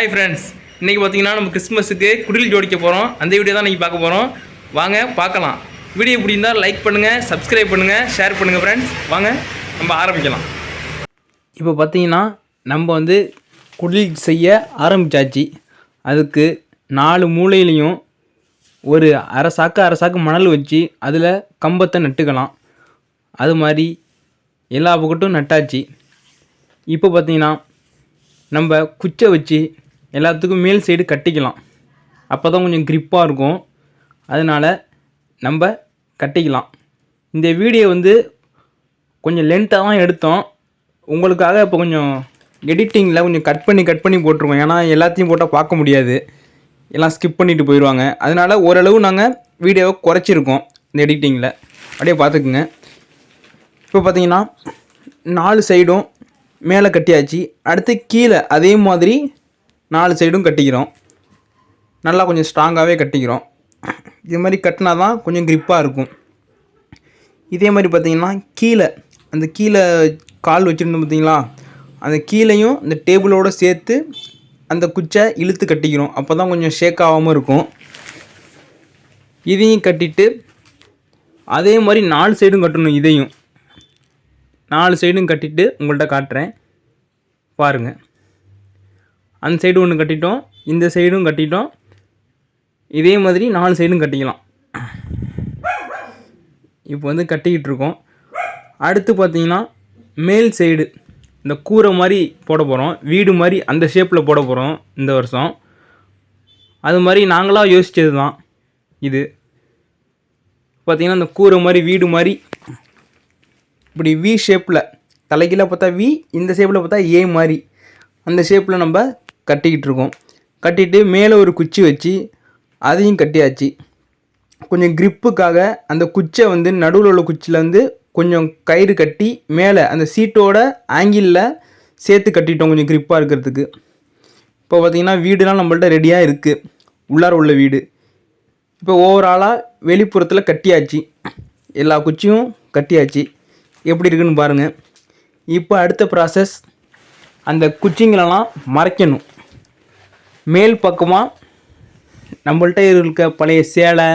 Hi friends இன்றைக்கி பார்த்தீங்கன்னா நம்ம கிறிஸ்மஸுக்கு குடில் ஜோடிக்க போகிறோம் அந்த வீடியோ தான் இன்றைக்கி பார்க்க போகிறோம் வாங்க பார்க்கலாம். வீடியோ பிடிந்தால் லைக் பண்ணுங்கள் சப்ஸ்கிரைப் பண்ணுங்கள் ஷேர் பண்ணுங்கள் ஃப்ரெண்ட்ஸ் வாங்க நம்ம ஆரம்பிக்கலாம். இப்போ பார்த்தீங்கன்னா நம்ம வந்து குடில் செய்ய ஆரம்பிச்சாச்சு. அதுக்கு நாலு மூலையிலையும் ஒரு அரை சாக்கு அரை சாக்கு மணல் வச்சு அதில் கம்பத்தை நட்டுக்கலாம். அது மாதிரி எல்லா பக்கட்டும் நட்டாச்சு. இப்போ பார்த்தீங்கன்னா நம்ம குச்சை வச்சு எல்லாத்துக்கும் மேல் சைடு கட்டிக்கலாம். அப்போ தான் கொஞ்சம் க்ரிப்பாக இருக்கும். அதனால் நம்ம கட்டிக்கலாம். இந்த வீடியோ வந்து கொஞ்சம் லென்த்தாக தான் எடுத்தோம். உங்களுக்காக இப்போ கொஞ்சம் எடிட்டிங்கில் கொஞ்சம் கட் பண்ணி கட் பண்ணி போட்டிருக்கோம். ஏன்னா எல்லாத்தையும் போட்டால் பார்க்க முடியாது. எல்லாம் ஸ்கிப் பண்ணிட்டு போயிடுவாங்க அதனால் ஓரளவு நாங்கள் வீடியோவை குறைச்சிருக்கோம் இந்த எடிட்டிங்கில் அப்படியே பார்த்துக்குங்க. இப்போ பார்த்தீங்கன்னா நாலு சைடும் மேலே கட்டியாச்சு. அடுத்து கீழே அதே மாதிரி நாலு சைடும் கட்டிக்கிறோம். நல்லா கொஞ்சம் ஸ்ட்ராங்காகவே கட்டிக்கிறோம். இது மாதிரி கட்டினா தான் கொஞ்சம் க்ரிப்பாக இருக்கும். இதே மாதிரி பார்த்தீங்கன்னா கீழே அந்த கீழே கால் வச்சுருந்தோம் பார்த்தீங்களா? அந்த கீழேயும் இந்த டேபிளோடு சேர்த்து அந்த குச்சை இழுத்து கட்டிக்கிறோம். அப்போ தான் கொஞ்சம் ஷேக் ஆகாமல் இருக்கும். இதையும் கட்டிட்டு அதே மாதிரி நாலு சைடும் கட்டணும் இதையும். நாலு சைடும் கட்டிட்டு உங்கள்கிட்ட காட்டுறேன். பாருங்கள் அந்த சைடு ஒன்று கட்டிட்டோம் இந்த சைடும் கட்டிட்டோம். இதே மாதிரி நாலு சைடும் கட்டிக்கலாம். இப்போ வந்து கட்டிக்கிட்டு இருக்கோம். அடுத்து பார்த்தீங்கன்னா மேல் சைடு இந்த கூரை மாதிரி போட போகிறோம் வீடு மாதிரி அந்த ஷேப்பில் போட போகிறோம் இந்த வருஷம். அது மாதிரி நாங்களாக யோசித்தது தான் இது. பார்த்திங்கன்னா இந்த கூரை மாதிரி வீடு மாதிரி இப்படி வி ஷேப்பில் தலைகீழ பார்த்தா வி இந்த ஷேப்பில் பார்த்தா ஏ மாதிரி. அந்த ஷேப்பில் நம்ம கட்டிக்கிட்டு இருக்கோம் கட்டிட்டு மேலே ஒரு குச்சி வச்சு அதையும் கட்டியாச்சு. கொஞ்சம் க்ரிப்புக்காக அந்த குச்சை வந்து நடுவில் உள்ள குச்சியில் வந்து கொஞ்சம் கயிறு கட்டி மேலே அந்த சீட்டோட ஆங்கிளில் சேர்த்து கட்டிட்டோம் கொஞ்சம் க்ரிப்பாக இருக்கிறதுக்கு. இப்போ பார்த்தீங்கன்னா வீடுலாம் நம்மள்ட்ட ரெடியாக இருக்குது உள்ளார உள்ள வீடு. இப்போ ஓவராலாக வெளிப்புறத்தில் கட்டியாச்சு. எல்லா குச்சியும் கட்டியாச்சு. எப்படி இருக்குன்னு பாருங்கள் இப்போ அடுத்த ப்ராசஸ் அந்த குச்சிங்களெல்லாம் மறைக்கணும். மேல் பக்கமாக நம்மள்ட்ட இருக்க பழைய சேலை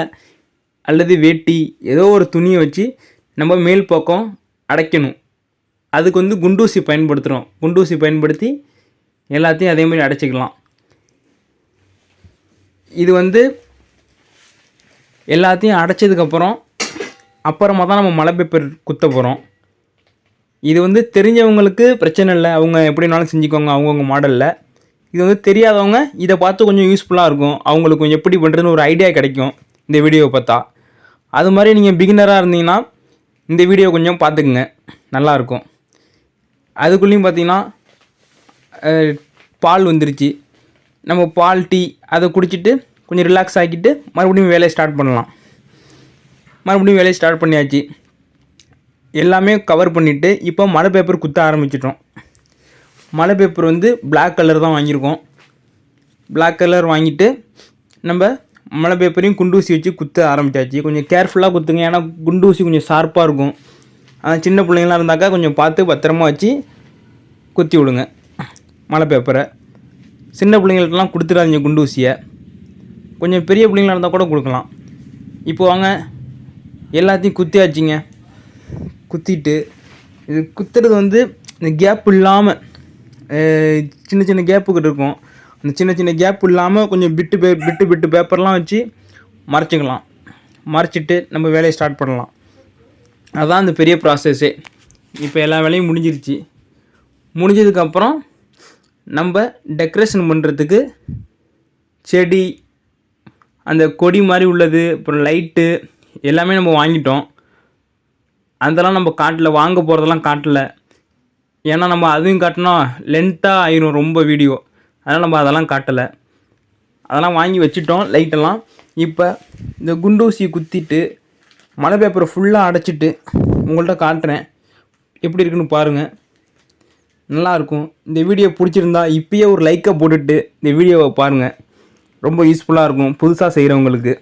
அல்லது வேட்டி ஏதோ ஒரு துணியை வச்சு நம்ம மேல் பக்கம் அடைக்கணும். அதுக்கு வந்து குண்டூசி பயன்படுத்துகிறோம் குண்டூசி பயன்படுத்தி எல்லாத்தையும் அதே மாதிரி அடைச்சிக்கலாம். இது வந்து எல்லாத்தையும் அடைச்சதுக்கப்புறம் அப்புறமா தான் நம்ம மலை பேப்பர் குத்த போகிறோம் இது வந்து தெரிஞ்சவங்களுக்கு பிரச்சனை இல்லை. அவங்க எப்படினாலும் செஞ்சுக்கோங்க. அவங்கவுங்க மாடலில் இது வந்து தெரியாதவங்க இதை பார்த்து கொஞ்சம் யூஸ்ஃபுல்லாக இருக்கும். அவங்களுக்கு கொஞ்சம் எப்படி பண்ணுறதுன்னு ஒரு ஐடியா கிடைக்கும் இந்த வீடியோவை பார்த்தா. அது மாதிரி நீங்கள் பிகினராக இருந்தீங்கன்னா இந்த வீடியோ கொஞ்சம் பார்த்துக்குங்க. நல்லாயிருக்கும் அதுக்குள்ளேயும் பார்த்தீங்கன்னா பால் வந்துருச்சு. நம்ம பால் டீ அதை குடிச்சிட்டு கொஞ்சம் ரிலாக்ஸ் ஆக்கிட்டு மறுபடியும் வேலையை ஸ்டார்ட் பண்ணலாம். மறுபடியும் வேலையை ஸ்டார்ட் பண்ணியாச்சு. எல்லாமே கவர் பண்ணிவிட்டு இப்போ மழை பேப்பர் குத்த ஆரம்பிச்சிட்டோம். மலை பேப்பர் வந்து பிளாக் கலர் தான் வாங்கியிருக்கோம். பிளாக் கலர் வாங்கிட்டு நம்ம மலை பேப்பரையும் குண்டூசி வச்சு குத்த ஆரம்பிச்சாச்சு. கொஞ்சம் கேர்ஃபுல்லாக குத்துங்க ஏன்னா குண்டூசி கொஞ்சம் ஷார்ப்பாக இருக்கும். ஆனால் சின்ன பிள்ளைங்களாம் இருந்தாக்கா கொஞ்சம் பார்த்து பத்திரமா வச்சு குத்தி விடுங்க மலை பேப்பரை சின்ன பிள்ளைங்கள்ட்டலாம் கொடுத்துடாதீங்க குண்டூசியை. கொஞ்சம் பெரிய பிள்ளைங்களா இருந்தால் கூட கொடுக்கலாம். இப்போ வாங்க எல்லாத்தையும் குத்தியாச்சுங்க. குத்திட்டு இது குத்துறது வந்து இந்த கேப் இல்லாமல் சின்ன சின்ன கேப்புக்கிட்ட இருக்கும். அந்த சின்ன சின்ன கேப் இல்லாமல் கொஞ்சம் பிட்டு பே பிட்டு பிட்டு பேப்பர்லாம் வச்சு மறைச்சிக்கலாம். மறைச்சிட்டு நம்ம வேலையை ஸ்டார்ட் பண்ணலாம். அதுதான் அந்த பெரிய ப்ராசஸ்ஸே இப்போ எல்லா வேலையும் முடிஞ்சிருச்சு. முடிஞ்சதுக்கப்புறம் நம்ம டெக்கரேஷன் பண்ணுறதுக்கு செடி அந்த கொடி மாதிரி உள்ளது அப்புறம் லைட்டு எல்லாமே நம்ம வாங்கிட்டோம். அதெல்லாம் நம்ம காட்டில் வாங்க போகிறதெல்லாம் காட்டில். ஏன்னா நம்ம அதையும் காட்டினா லென்த்தாக ஆயிரும் ரொம்ப வீடியோ அதனால் நம்ம அதெல்லாம் காட்டலை. அதெல்லாம் வாங்கி வச்சுட்டோம் லைட்டெல்லாம் இப்போ இந்த குண்டூசியை குத்திட்டு மழை பேப்பரை ஃபுல்லாக அடைச்சிட்டு உங்கள்கிட்ட காட்டுறேன். எப்படி இருக்குன்னு பாருங்கள் நல்லாயிருக்கும் இந்த வீடியோ பிடிச்சிருந்தா இப்பயே ஒரு லைக்கை போட்டுட்டு இந்த வீடியோவை பாருங்கள் ரொம்ப யூஸ்ஃபுல்லாக இருக்கும் புதுசாக செய்கிறவங்களுக்கு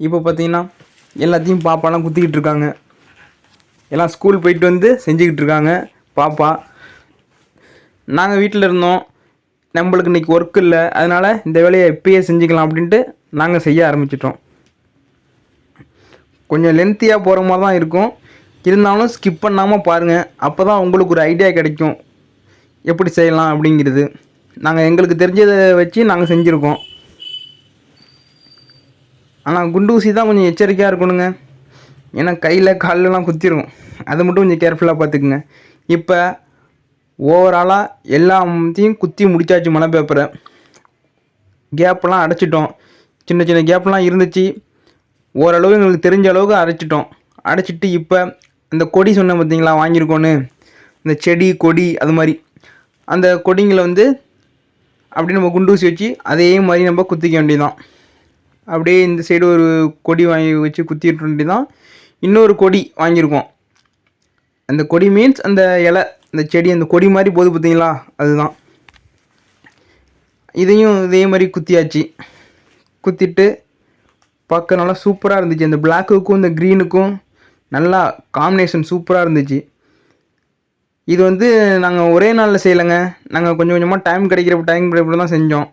இப்போ பார்த்தீங்கன்னா எல்லாத்தையும் பாப்பாலாம் குத்திக்கிட்டு இருக்காங்க. எல்லாம் ஸ்கூல் போயிட்டு வந்து செஞ்சுக்கிட்டு இருக்காங்க. பாப்பா நாங்கள் வீட்டில் இருந்தோம். நம்மளுக்கு இன்றைக்கி ஒர்க் இல்லை. அதனால் இந்த வேலையை இப்பயே செஞ்சுக்கலாம் அப்படின்ட்டு நாங்கள் செய்ய ஆரம்பிச்சிட்டோம். கொஞ்சம் லென்த்தியாக போகிற மாதிரி தான் இருக்கும். இருந்தாலும் ஸ்கிப் பண்ணாமல் பாருங்கள் அப்போ தான் உங்களுக்கு ஒரு ஐடியா கிடைக்கும். எப்படி செய்யலாம் அப்படிங்கிறது. நாங்கள் எங்களுக்கு தெரிஞ்சதை வச்சு நாங்கள் செஞ்சுருக்கோம். ஆனால் குண்டு ஊசி தான் கொஞ்சம் எச்சரிக்கையாக இருக்கணுங்க. ஏன்னா கையில் காலெலாம் குத்திரும். அதை மட்டும் கொஞ்சம் கேர்ஃபுல்லாக பார்த்துக்குங்க. இப்போ ஓவராலாக எல்லாத்தையும் குத்தி முடிச்சாச்சு மழை பேப்பரை கேப்லாம் அடைச்சிட்டோம். சின்ன சின்ன கேப்லாம் இருந்துச்சு. ஓரளவு எங்களுக்கு தெரிஞ்ச அளவுக்கு அடைச்சிட்டோம். அடைச்சிட்டு இப்போ அந்த கொடி சொன்னேன் பார்த்தீங்களா வாங்கியிருக்கோன்னு. இந்த செடி கொடி அது மாதிரி. அந்த கொடிங்களை வந்து அப்படியே நம்ம குண்டூசி வச்சு அதே மாதிரி நம்ம குத்திக்க வேண்டியதான் அப்படியே இந்த சைடு ஒரு கொடி வாங்கி வச்சு குத்திட்டு வேண்டியதான் இன்னொரு கொடி வாங்கியிருக்கோம். அந்த கொடி மீன்ஸ் அந்த இலை அந்த செடி அந்த கொடி மாதிரி போகுது பார்த்தீங்களா? அதுதான். இதையும் இதே மாதிரி குத்தியாச்சு. குத்திட்டு பார்க்க நல்லா சூப்பராக இருந்துச்சு. அந்த பிளாக்குக்கும் இந்த க்ரீனுக்கும் நல்லா காம்பினேஷன் சூப்பராக இருந்துச்சு. இது வந்து நாங்கள் ஒரே நாளில் செய்யலைங்க. நாங்கள் கொஞ்சம் கொஞ்சமாக டைம் கிடைக்கிறப்ப டைம் கிடைக்கிறப்ப தான் செஞ்சோம்.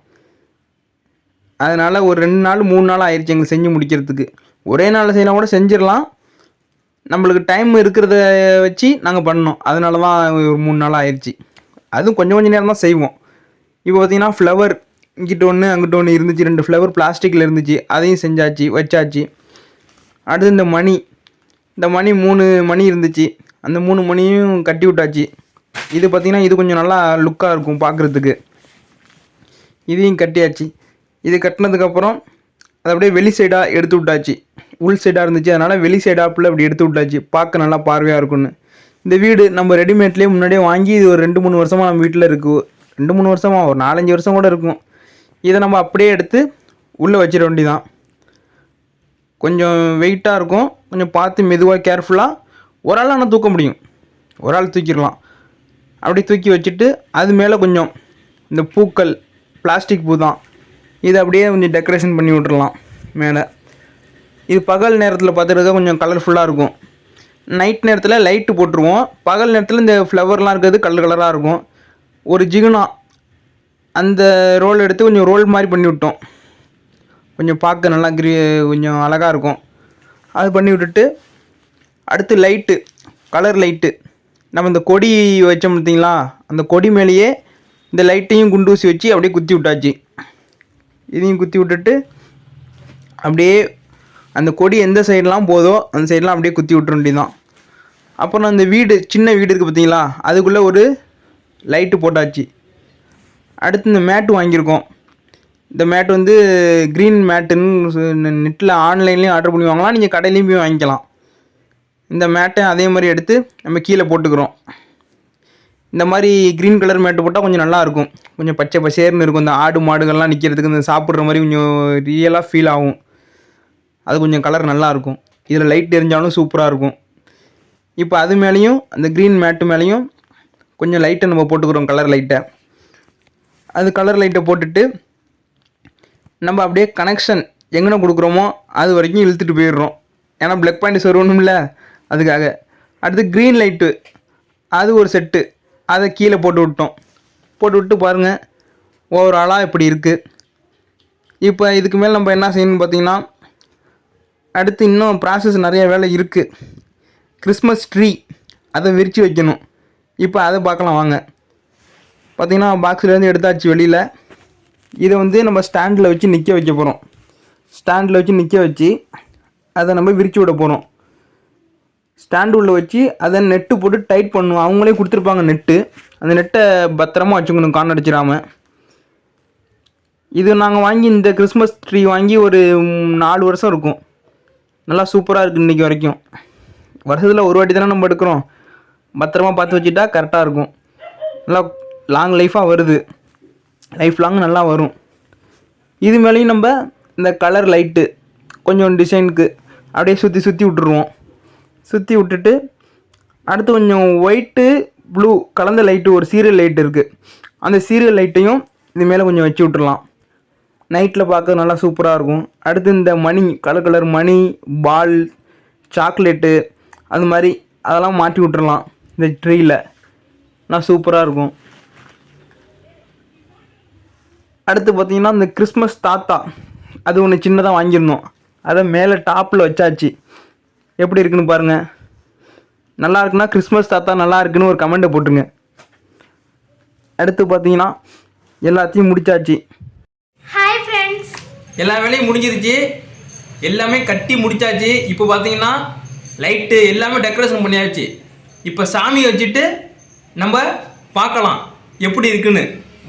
அதனால் ஒரு ரெண்டு நாள் மூணு நாள் ஆயிடுச்சு எங்களுக்கு செஞ்சு முடிக்கிறதுக்கு. ஒரே நாளில் செய்யலாம் கூட செஞ்சிடலாம். நம்மளுக்கு டைம் இருக்கிறத வச்சு நாங்கள் பண்ணோம் அதனால தான் ஒரு மூணு நாள் ஆயிடுச்சு அதுவும் கொஞ்சம் கொஞ்சம் நேரம் தான் செய்வோம். இப்போ பார்த்தீங்கன்னா ஃப்ளவர் இங்கிட்ட ஒன்று அங்கிட்ட ஒன்று இருந்துச்சு. ரெண்டு ஃப்ளவர் பிளாஸ்டிக்கில் இருந்துச்சு. அதையும் செஞ்சாச்சு வச்சாச்சு. அடுத்து இந்த மணி. இந்த மணி மூணு மணி இருந்துச்சு. அந்த மூணு மணியும் கட்டி விட்டாச்சு. இது பார்த்திங்கன்னா இது கொஞ்சம் நல்லா லுக்காக இருக்கும் பார்க்குறதுக்கு இதையும் கட்டியாச்சு. இது கட்டினதுக்கப்புறம் அதை அப்படியே வெளி சைடாக எடுத்து விட்டாச்சு. உள் சைடாக இருந்துச்சு. அதனால் வெளி சைடாப்பில் அப்படி எடுத்து விட்டாச்சு. பார்க்க நல்லா பார்வையாக இருக்கும்னு. இந்த வீடு நம்ம ரெடிமேட்லேயே முன்னாடியே வாங்கி இது ஒரு ரெண்டு மூணு வருஷமாக நம்ம வீட்டில் இருக்குது ரெண்டு மூணு வருஷமாக ஒரு நாலஞ்சு வருஷம் கூட இருக்கும். இதை நம்ம அப்படியே எடுத்து உள்ளே வச்சிட வேண்டிதான் கொஞ்சம் வெயிட்டாக இருக்கும். கொஞ்சம் பார்த்து மெதுவாக கேர்ஃபுல்லாக ஒரு ஆள் ஆனால் தூக்க முடியும். ஒரு ஆள் தூக்கிடலாம். அப்படி தூக்கி வச்சுட்டு அது மேலே கொஞ்சம் இந்த பூக்கள் பிளாஸ்டிக் பூ தான். இதை அப்படியே கொஞ்சம் டெக்கரேஷன் பண்ணி விட்றலாம் மேலே. இது பகல் நேரத்தில் பார்த்துருக்க கொஞ்சம் கலர்ஃபுல்லாக இருக்கும். நைட் நேரத்தில் லைட்டு போட்டுருவோம். பகல் நேரத்தில் இந்த ஃப்ளவர்லாம் இருக்கிறது கலர் கலராக இருக்கும். ஒரு ஜிகுனா அந்த ரோல் எடுத்து கொஞ்சம் ரோல் மாதிரி பண்ணி விட்டோம். கொஞ்சம் பார்க்க நல்லா கிரி கொஞ்சம் அழகாக இருக்கும். அது பண்ணி விட்டுட்டு அடுத்து லைட்டு கலர் லைட்டு நம்ம இந்த கொடி வச்சோம் பார்த்தீங்களா? அந்த கொடி மேலேயே இந்த லைட்டையும் குண்டூசி வச்சு அப்படியே குத்தி விட்டாச்சு. இதையும் குத்தி விட்டுட்டு அப்படியே அந்த கொடி எந்த சைடெலாம் போதோ அந்த சைடெலாம் அப்படியே குத்தி விட்டுற வேண்டியதான் அப்புறம் அந்த வீடு சின்ன வீடு இருக்குது பார்த்தீங்களா? அதுக்குள்ளே ஒரு லைட்டு போட்டாச்சு. அடுத்து இந்த மேட்டு வாங்கியிருக்கோம். இந்த மேட் வந்து க்ரீன் மேட்டுன்னு நெட்டில் ஆன்லைன்லேயும் ஆர்டர் பண்ணி வாங்கலாம். நீங்கள் கடையிலையும் போய் வாங்கிக்கலாம். இந்த மேட்டை அதே மாதிரி எடுத்து நம்ம கீழே போட்டுக்கிறோம். இந்த மாதிரி க்ரீன் கலர் மேட்டு போட்டால் கொஞ்சம் நல்லாயிருக்கும். கொஞ்சம் பச்சை பசேர்னு இருக்கும். இந்த ஆடு மாடுகள்லாம் நிற்கிறதுக்கு இந்த சாப்பிட்ற மாதிரி கொஞ்சம் ரியலாக ஃபீல் ஆகும். அது கொஞ்சம் கலர் நல்லாயிருக்கும். இதில் லைட் எரிஞ்சாலும் சூப்பராக இருக்கும். இப்போ அது மேலேயும் அந்த க்ரீன் மேட்டு மேலேயும் கொஞ்சம் லைட்டை நம்ம போட்டுக்கிறோம் கலர் லைட்டை அது கலர் லைட்டை போட்டுட்டு நம்ம அப்படியே கனெக்ஷன் எங்கன கொடுக்குறோமோ அது வரைக்கும் இழுத்துட்டு போயிடுறோம். ஏன்னா ப்ளக் பாயிண்ட் சொருவணும்ல அதுக்காக. அடுத்து க்ரீன் லைட்டு அது ஒரு செட்டு அதை கீழே போட்டு விட்டோம். போட்டு விட்டு பாருங்கள் ஓவராலாக இப்படி இருக்குது இப்போ இதுக்கு மேலே நம்ம என்ன செய்யணும்னு பார்த்தீங்கன்னா அடுத்து இன்னும் ப்ராசஸ் நிறைய வேலை இருக்குது கிறிஸ்மஸ் ட்ரீ அதை விரித்து வைக்கணும். இப்போ அதை பார்க்கலாம் வாங்க. பார்த்தீங்கன்னா பாக்ஸ்லேருந்து எடுத்தாச்சு வெளியில். இதை வந்து நம்ம ஸ்டாண்டில் வச்சு நிற்க வைக்க போகிறோம் ஸ்டாண்டில் வச்சு நிற்க வச்சு அதை நம்ம விரித்து விட போகிறோம் ஸ்டாண்டு உள்ள வச்சு அதை நெட்டு போட்டு டைட் பண்ணுவோம் அவங்களே கொடுத்துருப்பாங்க நெட்டு அந்த நெட்டை பத்திரமா வச்சுக்கணும் கான் அடிச்சிடாம இது நாங்கள் வாங்கி இந்த கிறிஸ்மஸ் ட்ரீ வாங்கி ஒரு நாலு வருஷம் இருக்கும். நல்லா சூப்பராக இருக்குது இன்றைக்கி வரைக்கும். வருஷத்தில் ஒரு வாட்டி தானே நம்ம எடுக்கிறோம். பத்திரமா பார்த்து வச்சுட்டா கரெக்டாக இருக்கும். நல்லா லாங் லைஃபாக வருது. லைஃப் லாங் நல்லா வரும். இது மேலேயும் நம்ம இந்த கலர் லைட்டு கொஞ்சம் டிசைனுக்கு அப்படியே சுற்றி சுற்றி விட்டுருவோம். சுற்றி விட்டுட்டு அடுத்து கொஞ்சம் ஒயிட்டு ப்ளூ கலந்த லைட்டு ஒரு சீரியல் லைட் இருக்குது அந்த சீரியல் லைட்டையும் இது மேலே கொஞ்சம் வச்சு விட்டுடலாம் நைட்டில் பார்க்க நல்லா சூப்பராக இருக்கும். அடுத்து இந்த மணி கலர் கலர் மணி பால் சாக்லேட்டு அது மாதிரி அதெல்லாம் மாட்டி விட்டுறலாம். இந்த ட்ரீயில் நல்லா சூப்பராக இருக்கும். அடுத்து பார்த்திங்கன்னா இந்த கிறிஸ்மஸ் தாத்தா. அது ஒன்று சின்னதாக வாங்கியிருந்தோம். அதை மேலே டாப்பில் வச்சாச்சு. எப்படி இருக்குன்னு பாருங்கள் நல்லா இருக்குன்னா கிறிஸ்மஸ் தாத்தா நல்லா இருக்குன்னு ஒரு கமெண்ட்டை போட்டுருங்க. அடுத்து பார்த்தீங்கன்னா எல்லாத்தையும் முடிச்சாச்சு. ஹாய் ஃப்ரெண்ட்ஸ் எல்லா வேலையும் முடிஞ்சிருச்சு. எல்லாமே கட்டி முடிச்சாச்சு. இப்போ பார்த்தீங்கன்னா லைட்டு எல்லாமே டெக்கரேஷன் பண்ணியாச்சு. இப்போ சாமி வச்சுட்டு நம்ம பார்க்கலாம் எப்படி இருக்குன்னு.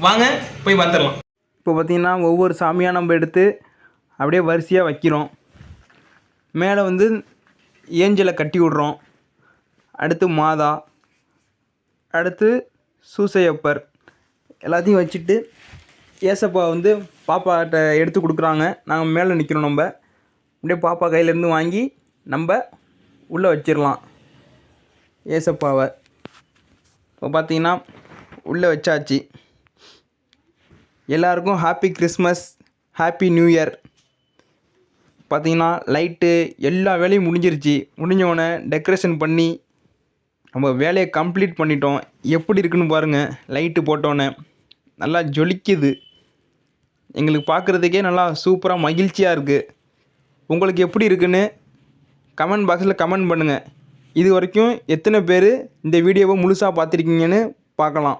வாங்க போய் பார்த்துடலாம். இப்போ பார்த்தீங்கன்னா ஒவ்வொரு சாமியாக நம்ம எடுத்து அப்படியே வரிசையாக வைக்கிறோம். மேலே வந்து ஏஞ்சலை கட்டி விட்றோம். அடுத்து மாதா அடுத்து சூசையப்பர். எல்லாத்தையும் வச்சுட்டு ஏசப்பா வந்து பாப்பாட்ட எடுத்து கொடுக்குறாங்க. நாங்கள் மேலே நிற்கிறோம் நம்ம. அப்படியே பாப்பா கையிலேருந்து வாங்கி நம்ம உள்ளே வச்சிடலாம் ஏசப்பாவை. இப்போ பார்த்தீங்கன்னா உள்ளே வச்சாச்சு. எல்லாருக்கும் happy Christmas happy new year பார்த்தீங்கன்னா லைட்டு எல்லா வேலையும் முடிஞ்சிருச்சு. முடிஞ்சவொடனே டெக்கரேஷன் பண்ணி நம்ம வேலையை கம்ப்ளீட் பண்ணிட்டோம். எப்படி இருக்குன்னு பாருங்கள் லைட்டு போட்டோன்னே நல்லா ஜொலிக்குது. எங்களுக்கு பார்க்குறதுக்கே நல்லா சூப்பராக மகிழ்ச்சியாக இருக்குது உங்களுக்கு எப்படி இருக்குன்னு கமெண்ட் பாக்ஸில் கமெண்ட் பண்ணுங்கள் இது வரைக்கும் எத்தனை பேர் இந்த வீடியோவை முழுசாக பார்த்துருக்கீங்கன்னு பார்க்கலாம்.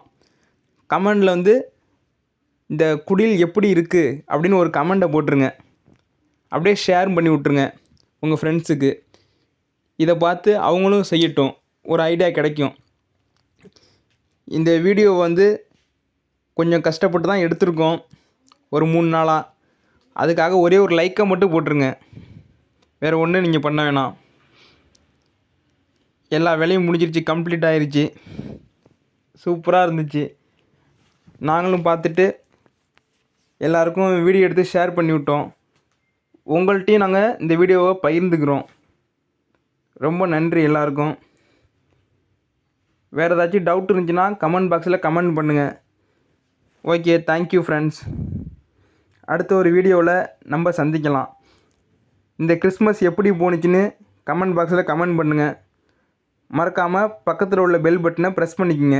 கமெண்டில் வந்து இந்த குடில் எப்படி இருக்குது அப்படின்னு ஒரு கமெண்ட்டை போட்டுருங்க. அப்படியே ஷேர் பண்ணி விட்ருங்க உங்கள் ஃப்ரெண்ட்ஸுக்கு இதை பார்த்து அவங்களும் செய்யட்டும். ஒரு ஐடியா கிடைக்கும். இந்த வீடியோ வந்து கொஞ்சம் கஷ்டப்பட்டு தான் எடுத்திருக்கோம். ஒரு மூணு நாளாக அதுக்காக ஒரே ஒரு லைக்கை மட்டும் போட்டுருங்க. வேறு ஒன்றும் நீங்கள் பண்ண வேணாம். எல்லா வேலையும் முடிஞ்சிருச்சு கம்ப்ளீட் ஆகிருச்சு சூப்பராக இருந்துச்சு. நாங்களும் பார்த்துட்டு எல்லாருக்கும் வீடியோ எடுத்து ஷேர் பண்ணி விட்டோம். உங்கள்கிட்டையும் நாங்கள் இந்த வீடியோவை பகிர்ந்துக்கிறோம். ரொம்ப நன்றி எல்லாருக்கும். வேறு ஏதாச்சும் டவுட் இருந்துச்சுன்னா கமெண்ட் பாக்ஸில் கமெண்ட் பண்ணுங்கள் ஓகே தேங்க்யூ ஃப்ரெண்ட்ஸ் அடுத்த ஒரு வீடியோவில் நம்ம சந்திக்கலாம். இந்த கிறிஸ்மஸ் எப்படி போணுச்சுன்னு கமெண்ட் பாக்ஸில் கமெண்ட் பண்ணுங்கள் மறக்காமல் பக்கத்தில் உள்ள பெல் பட்டனை ப்ரெஸ் பண்ணிக்கோங்க.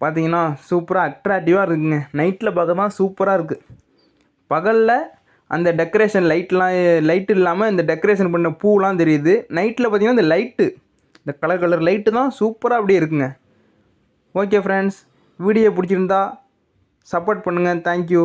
பார்த்தீங்கன்னா சூப்பராக அட்ராக்டிவாக இருக்குங்க. நைட்டில் பார்க்க தான் சூப்பராக இருக்குது பகலில் அந்த டெக்கரேஷன் லைட்லாம் லைட் இல்லாமல் இந்த டெக்கரேஷன் பண்ண பூலாம் தெரியுது. நைட்டில் பார்த்தீங்கன்னா இந்த லைட்டு இந்த கலர் கலர் லைட்டு தான் சூப்பராக அப்படியே இருக்குங்க. ஓகே ஃப்ரெண்ட்ஸ் வீடியோ பிடிச்சிருந்தா சப்போர்ட் பண்ணுங்கள் தேங்க்யூ